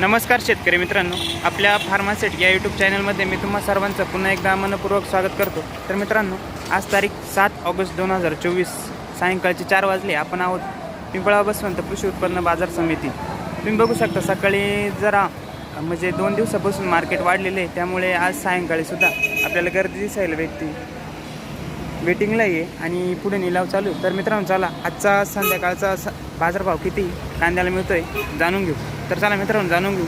नमस्कार शेतकरी मित्रांनो आपल्या फार्मासेट या यूट्यूब चॅनलमध्ये मी तुम्हा सर्वांचं पुन्हा एकदा मनपूर्वक स्वागत करतो. तर मित्रांनो आज तारीख सात ऑगस्ट दोन हजार चोवीस सायंकाळचे चार वाजले आपण आहोत पिंपळा बसवंत कृषी उत्पन्न बाजार समिती. तुम्ही बघू शकता सकाळी जरा म्हणजे दोन दिवसापासून मार्केट वाढलेले आहे त्यामुळे आज सायंकाळी सुद्धा आपल्याला गर्दी दिसायला भेटते. वेटिंगला ये आणि पुढे निलाव चालू तर मित्रांनो चला आजचा संध्याकाळचा बाजारभाव किती कांद्याला मिळतोय जाणून घेऊ. तर चला मित्रांनो जाणून घेऊ.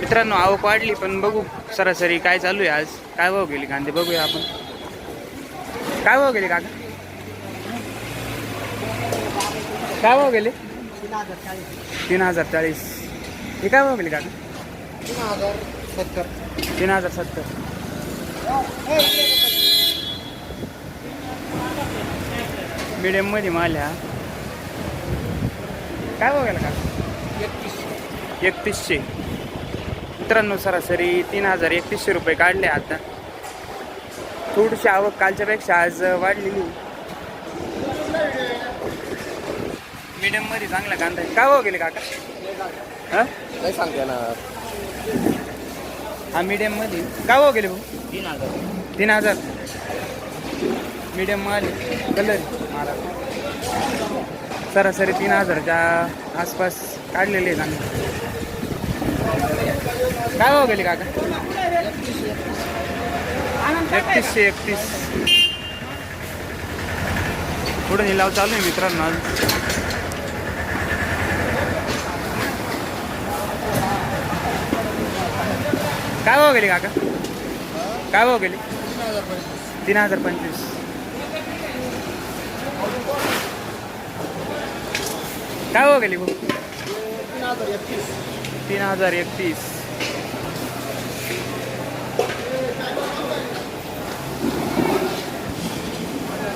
मित्रांनो आवक वाढली पण बघू सरासरी काय चालू आहे आज. काय भाव गेली कांदे? बघूया आपण. काय भाव गेले काका? काय भाव गेले? तीन हजार चाळीस. हे काय भाव गेले काका? तीन हजार सत्तर. मीडियममध्ये माल काय बघायला का एकतीसशे. मित्रांनो सरासरी तीन हजार एकतीसशे रुपये काढले आता. थोडीशी आवक कालच्यापेक्षा आज वाढलेली. मीडियममध्ये चांगला कांदा आहे. काय भाव गेले काका? हा? नाही सांगते ना. हा मीडियममध्ये. काय भाव गेले भाऊ? तीन हजार. तीन हजार. मीडियम माल कलर माला सरासरी तीन हजारच्या आसपास काढलेले आहेत आम्ही. काय भाव गेले काका? एकतीसशे एकतीस. पुढे निलाव चालू आहे मित्रांनो. आज काय भाव गेले काका? काय भाव गेले? तीन हजार पंचवीस. काय हो गेली भाऊ तीन हजार एकतीस. तीन हजार एकतीस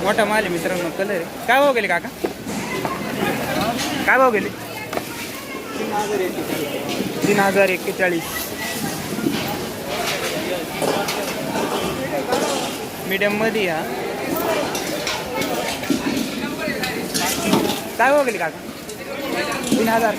मोठा माल आहे मित्रांनो कलर आहे. काय भाव गेले काका? काय भाव गेले? तीन हजार एक्केचाळीस मीडियममध्ये काय भाव गेली काका? तीन हजार.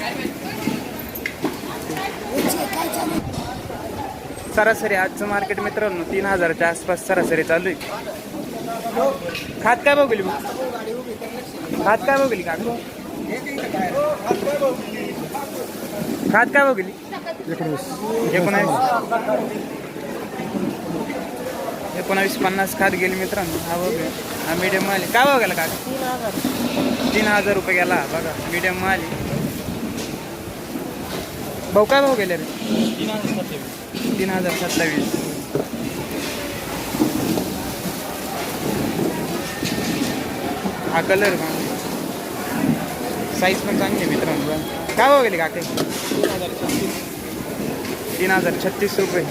सरासरी आजचं मार्केट मित्रांनो तीन हजारच्या आसपास सरासरी चालू आहे. खात काय बघली मग? खात काय बघली का खात काय बघली? एकोणीस एकोणीस एकोणावीस पन्नास खात गेली मित्रांनो. हा बघ हा मीडियम माल काय भाव गेला काका? तीन हजार रुपये गेला. बघा मीडियम माल भाऊ काय भाव गेले रे? तीन हजार सत्तावीस. तीन हजार सत्तावीस हा कलर का साईज पण चांगली आहे मित्रांनो. बघा. काय भाव गेले काके? तीन हजार तीन हजार छत्तीस रुपये.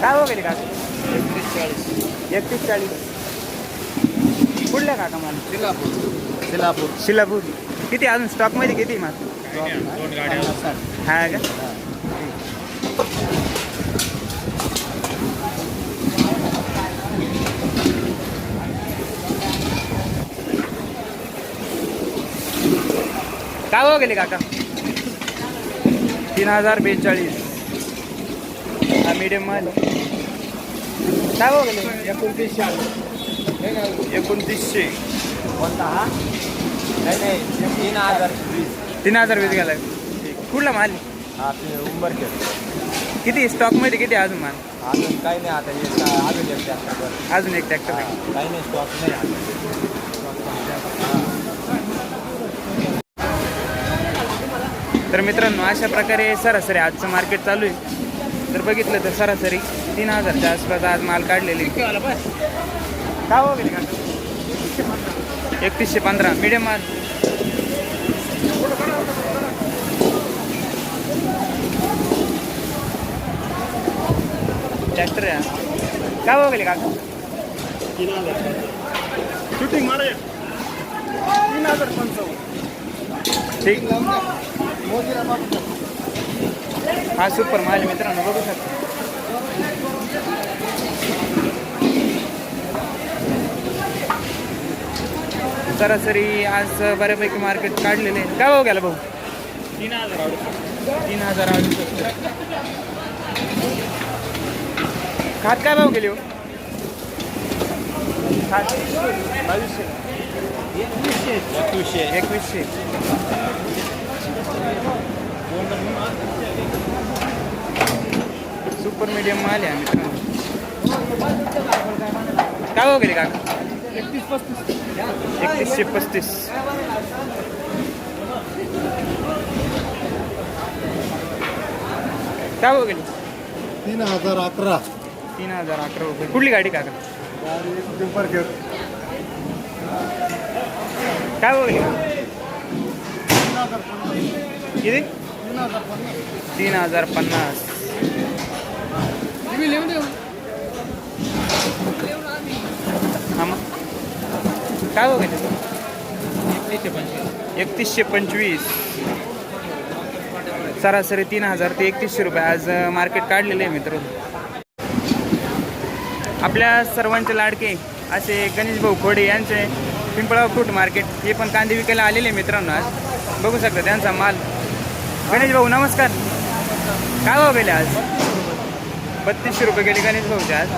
काय भाव गेले काका? एकतीस चाळीस. एकतीस चाळीस कुठल्या काका मला? सिलापूर. सिलापूर. शिलापूर किती अजून? स्टॉकमध्ये किती गाड्या हा का? काय भाव गेले काका? तीन हजार बेचाळीस. हा मीडियम माल काय भाव गेले? एकोणतीसशे. एकोणतीसशे. कोणता हा? नाही नाही तीन हजार. वीस तीन हजार वीस गेला कुठला माल? हा ते उंबरखेड किती? स्टॉकमध्ये किती अजून माल? अजून काही नाही आता हे का- अजून एक ट्रॅक्टर अजून एक ट्रॅक्टर काही नाही स्टॉक नाही. आता तर मित्रांनो अशा प्रकारे सरासरी आजचं मार्केट चालू आहे. तर बघितलं तर सरासरी तीन हजारच्या आसपास आज माल काढलेले. का एकतीसशे पंधरा मिडियम माल. ट्रॅक्टर आहे. काय हो गेले काका? तीन हजार. शूटिंग मारा तीन हजार पंचावन्न. ठीक. हा सुपर माल आहे मित्रांनो बघू शकता. सरासरी आज बऱ्यापैकी मार्केट काढलेले काय भाव गेला भाऊ? तीन हजार तीन हजार खात काय भाव गेली हो? एकवीसशे. एकवीसशे. सुपर मीडियम माल आहे मित्रांनो काय भाव गेले काका? एकतीस पस्तीस एकतीसशे पस्तीस. काय भाव गेली? तीन हजार अकरा. तीन हजार अकरा रुपये. कुठली गाडी काका? काय भाव गेली? किती? तीन हजार पन्नास. हा मग काय भाव गेले एकतीसशे पंचवीस. एकतीसशे पंचवीस सरासरी तीन हजार ते एकतीसशे रुपये आज मार्केट काढलेले आहे मित्र आपल्या सर्वांचे लाडके असे गणेश भाऊ खोडे यांचे पिंपळा फ्रूट मार्केट हे पण कांदे विकायला आलेले आहे मित्रांनो आज. बघू शकता त्यांचा माल. गणेश भाऊ नमस्कार. काय भाव गेले आज? बत्तीसशे रुपये गेले. गणेश भाऊचे आज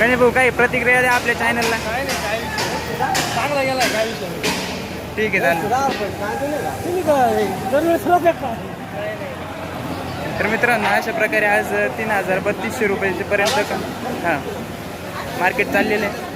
गणेश भाऊ काही प्रतिक्रिया द्या आपल्या चॅनलला चांगला गेला काय विषय नाही. ठीक आहे चालेल. तर मित्रांनो अशा प्रकारे आज तीन हजार बत्तीसशे रुपयाचे पर्यंत का हां मार्केट चाललेलं आहे.